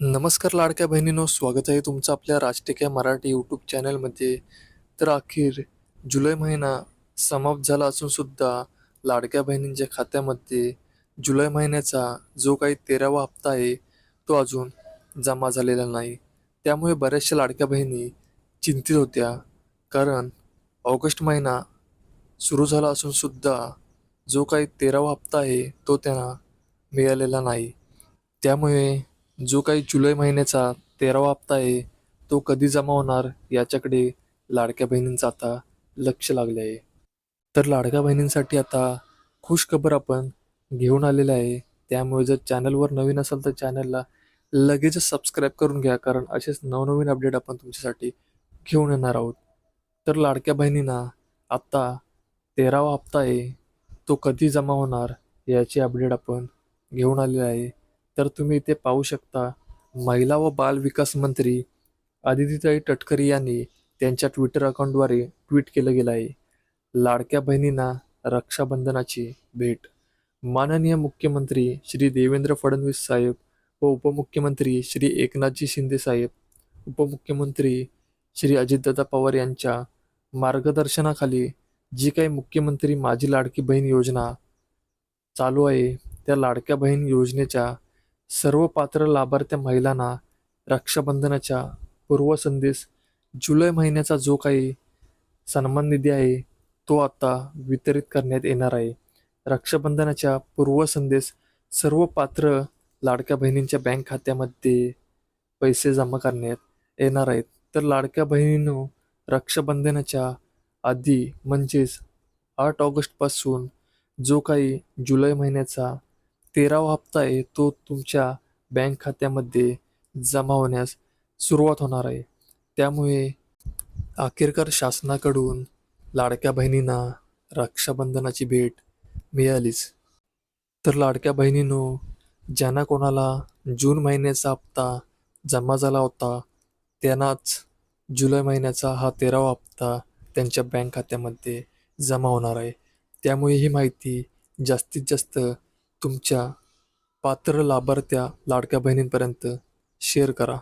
नमस्कार लाडक्या बहिणींनो स्वागत आहे तुमचं आपल्या राजटेक्या मराठी यूट्यूब चॅनलमध्ये. तर अखेर जुलै महिना समाप्त झाला असूनसुद्धा लाडक्या बहिणींच्या खात्यामध्ये जुलै महिन्याचा जो काही तेरावा हप्ता आहे तो अजून जमा झालेला नाही. त्यामुळे बऱ्याचशा लाडक्या बहिणी चिंतित होत्या. कारण ऑगस्ट महिना सुरू झाला असूनसुद्धा जो काही तेरावा हप्ता आहे तो त्यांना मिळालेला नाही. त्यामुळे जो काही जुलै महिन्याचा तेरावा हप्ता आहे तो कधी जमा होणार याच्याकडे लाडक्या बहिणींचं आता लक्ष लागले आहे. तर लाडक्या बहिणींसाठी आता खुश खबर आपण घेऊन आलेलं आहे. त्यामुळे जर चॅनलवर नवीन असाल तर चॅनलला लगेचच सबस्क्राईब करून घ्या कारण असेच नवनवीन अपडेट आपण तुमच्यासाठी घेऊन येणार आहोत. तर लाडक्या बहिणींना आत्ता तेरावा हप्ता आहे तो कधी जमा होणार याची अपडेट आपण घेऊन आलेला आहे. तर तुम्ही इथे पाहू शकता महिला व बाल विकास मंत्री आदितीताई तटकरे यांनी त्यांच्या ट्विटर अकाउंटद्वारे ट्विट केलं गेलं आहे. लाडक्या बहिणींना रक्षाबंधनाची भेट. माननीय मुख्यमंत्री श्री देवेंद्र फडणवीस साहेब व उपमुख्यमंत्री श्री एकनाथजी शिंदे साहेब उपमुख्यमंत्री श्री अजितदादा पवार यांच्या मार्गदर्शनाखाली जी काही मुख्यमंत्री माझी लाडकी बहीण योजना चालू आहे त्या लाडक्या बहीण योजनेच्या सर्व पात्र लाभार्थी महिलांना रक्षाबंधनाच्या पूर्वसंदेश जुलै महिन्याचा जो काही सन्मान निधी आहे तो आता वितरित करण्यात येणार आहे. रक्षाबंधनाच्या पूर्वसंदेश सर्व पात्र लाडक्या बहिणींच्या बँक खात्यामध्ये पैसे जमा करण्यात येणार आहेत. तर लाडक्या बहिणींनो रक्षाबंधनाच्या आधी म्हणजेच आठ ऑगस्टपासून जो काही जुलै महिन्याचा तेरावा हप्ता आहे तो तुमच्या बँक खात्यामध्ये जमा होण्यास सुरुवात होणार आहे. त्यामुळे अखेरकार शासनाकडून लाडक्या बहिणींना रक्षाबंधनाची भेट मिळालीच. तर लाडक्या बहिणींनो ज्यांना कोणाला जून महिन्याचा हप्ता जमा झाला होता त्यांनाच जुलै महिन्याचा हा तेरावा हप्ता त्यांच्या बँक खात्यामध्ये जमा होणार आहे. त्यामुळे ही माहिती जास्तीत जास्त तुमच्या पात्र लाभार्थ्या लाडक्या बहिणींपर्यंत शेअर करा.